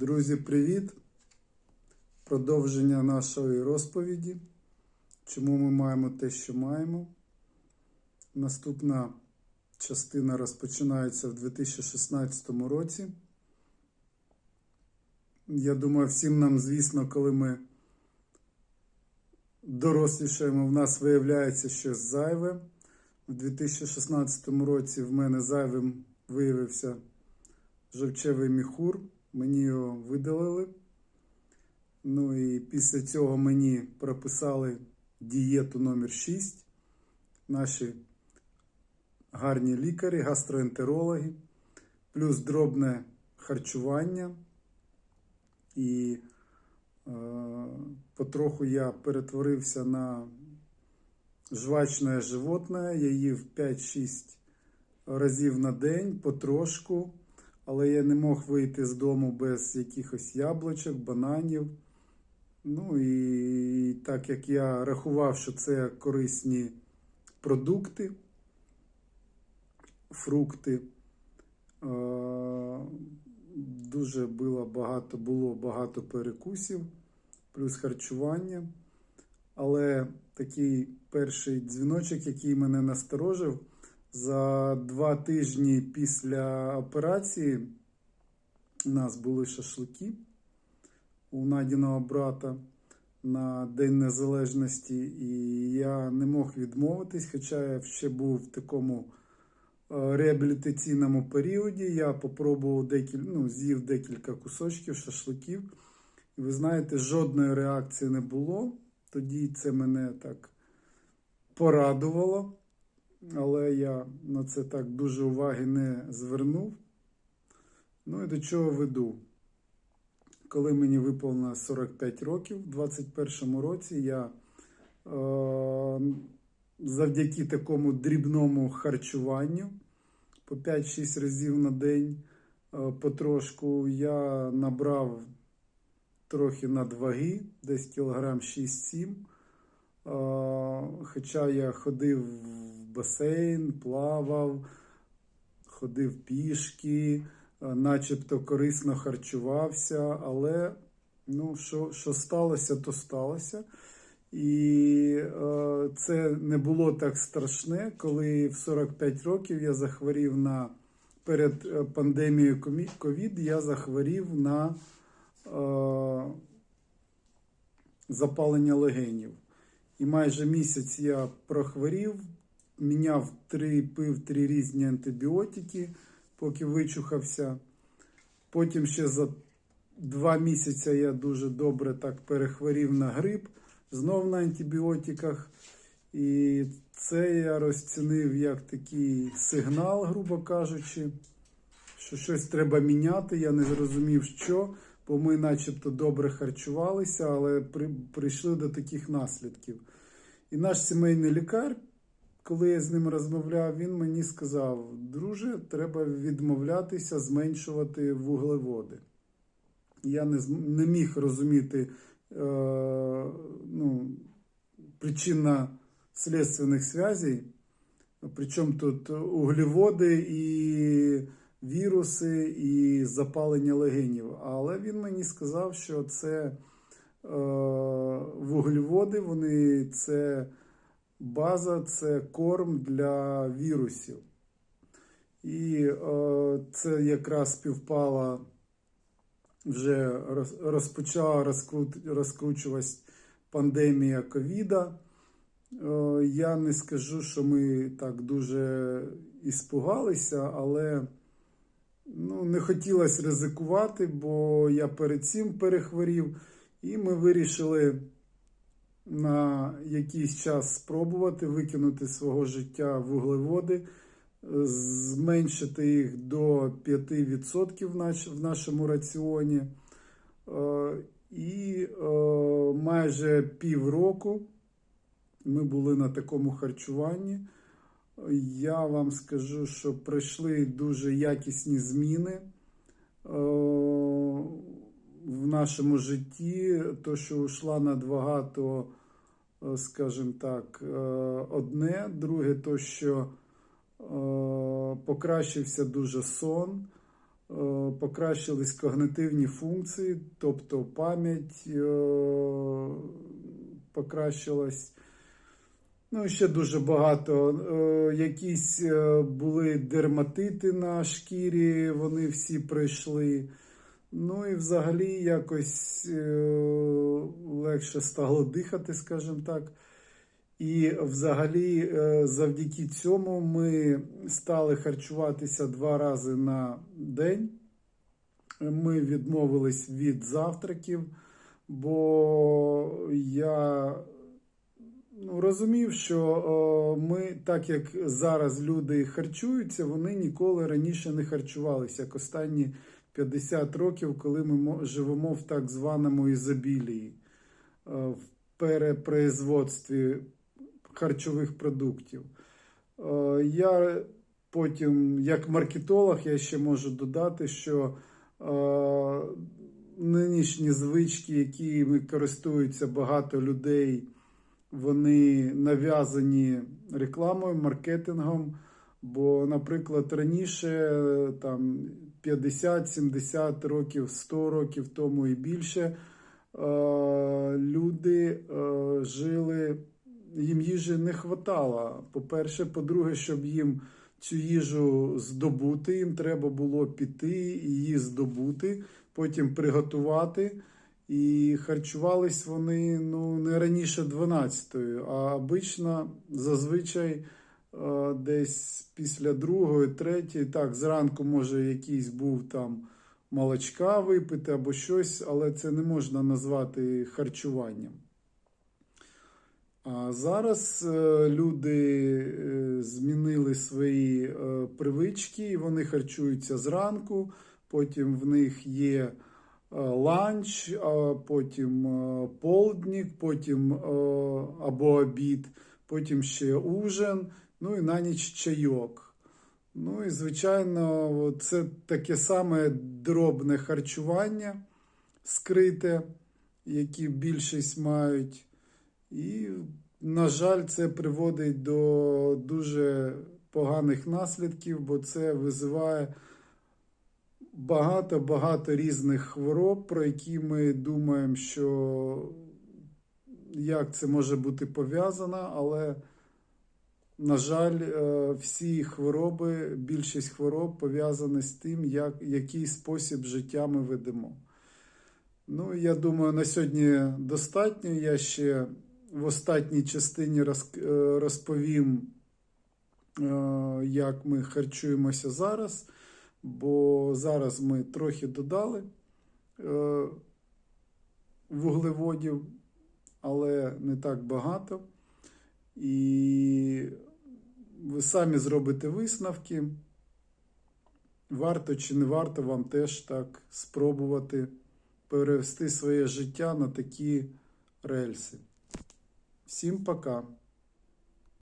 Друзі, привіт! Продовження нашої розповіді. Чому ми маємо те, що маємо. Наступна частина розпочинається в 2016 році. Я думаю, всім нам, звісно, коли ми дорослішаємо, в нас виявляється щось зайве. У 2016 році в мене зайвим виявився жовчевий міхур. Мені його видалили. Ну і після цього мені прописали дієту номер 6 Наші гарні лікарі, гастроентерологи, плюс дробне харчування. І е, потроху я перетворився на жвачне животне. Я їв 5-6 разів на день, потрошку. Але я не мог вийти з дому без якихось яблучок, бананів. Ну і так як я рахував, що це корисні продукти, фрукти, дуже було багато, було багато перекусів, плюс харчування. Але такий перший дзвіночок, який мене насторожив, за два тижні після операції у нас були шашлики у Надіного брата на День Незалежності, і я не мог відмовитись, хоча я ще був в такому е, реабілітаційному періоді. Я попробував декілька, ну, з'їв декілька кусочків шашликів. І ви знаєте, жодної реакції не було. Тоді це мене так порадувало але я на це так дуже уваги не звернув. Ну і до чого веду? Коли мені виповнилось 45 років, у 2021 році я е, завдяки такому дрібному харчуванню по 5-6 разів на день е, потрошку я набрав трохи надваги, десь кілограм 6-7. Е, Хоча я ходив в басейн, плавав, ходив пішки, е, начебто корисно харчувався, але ну, що, що сталося, то сталося. І е, це не було так страшне, коли в 45 років я захворів на перед е, пандемією ковід, я захворів на е, запалення легенів. І майже місяць я прохворів, міняв три, пив три різні антибіотики, поки вичухався. Потім ще за два місяці я дуже добре так перехворів на грип, знов на антибіотиках. І це я розцінив як такий сигнал, грубо кажучи, що щось треба міняти. Я не зрозумів, що бо ми, начебто, добре харчувалися, але при, прийшли до таких наслідків. І наш сімейний лікар, коли я з ним розмовляв, він мені сказав: друже, треба відмовлятися, зменшувати вуглеводи. Я не не міг розуміти е, ну, причинно-слідственних зв'язей. Причому тут углеводи і віруси і запалення легенів. Але він мені сказав, що це е, вуглеводи, вони це база, це корм для вірусів. І е, це якраз співпало, вже розпочала розкрут, розкручуватись пандемія ковіда. Е, я не скажу, що ми так дуже іспугалися, але ну, не хотілося ризикувати, бо я перед цим перехворів, і ми вирішили на якийсь час спробувати викинути з свого життя вуглеводи, зменшити їх до 5% в нашому раціоні. Е, і е, майже півроку ми були на такому харчуванні. Я вам скажу, що пройшли дуже якісні зміни е, в нашому житті. То, що йшла надбагато, е, скажімо так, е, одне, друге, то, що покращився дуже сон, покращились когнитивні функції, тобто пам'ять е, покращилась. Ну, ще дуже багато. Е, Якісь е, були дерматити на шкірі, вони всі пройшли. Ну і взагалі якось е, легше стало дихати, скажімо так. І взагалі, е, завдяки цьому ми стали харчуватися два рази на день. Ми відмовились від завтраків, бо я ну, розумів, що е, ми, так як зараз люди харчуються, вони ніколи раніше не харчувалися, як останні 50 років, коли ми мо- живемо в так званому ізобілії, е, в перепроизводстві харчових продуктів. Е, Я потім, як маркетолог, я ще можу додати, що е, нинішні звички, якими користуються багато людей, вони нав'язані рекламою, маркетингом. Бо, наприклад, раніше там 50-70 років, 100 років тому і більше е, люди е, жили, їм їжі не хватало. По-перше, по-друге, щоб їм цю їжу здобути, їм треба було піти її здобути, потім приготувати. І харчувались вони ну, не раніше 12-ї, а обично зазвичай десь після другої, третьої, так, зранку, може, якийсь був там молочка випити або щось, але це не можна назвати харчуванням. А зараз е, люди е, змінили свої е, привички, і вони харчуються зранку, потім в них є е, ланч, потім е, полдник, потім е, або обід, потім ще ужин, ну і на ніч чайок. Ну і звичайно, це таке саме дробне харчування скрите, яке більшість мають. І, на жаль, це приводить до дуже поганих наслідків, бо це визиває багато-багато різних хвороб, про які ми думаємо, що як це може бути пов'язано, але, на жаль, е, всі хвороби, більшість хвороб пов'язані з тим, як, який спосіб життя ми ведемо. Ну, я думаю, на сьогодні достатньо. Я ще в останній частині е, розповім, е, як ми харчуємося зараз, бо зараз ми трохи додали вуглеводів, але не так багато. І самі зробите висновки. Варто чи не варто вам теж так спробувати перевести своє життя на такі рельси. Всім пока!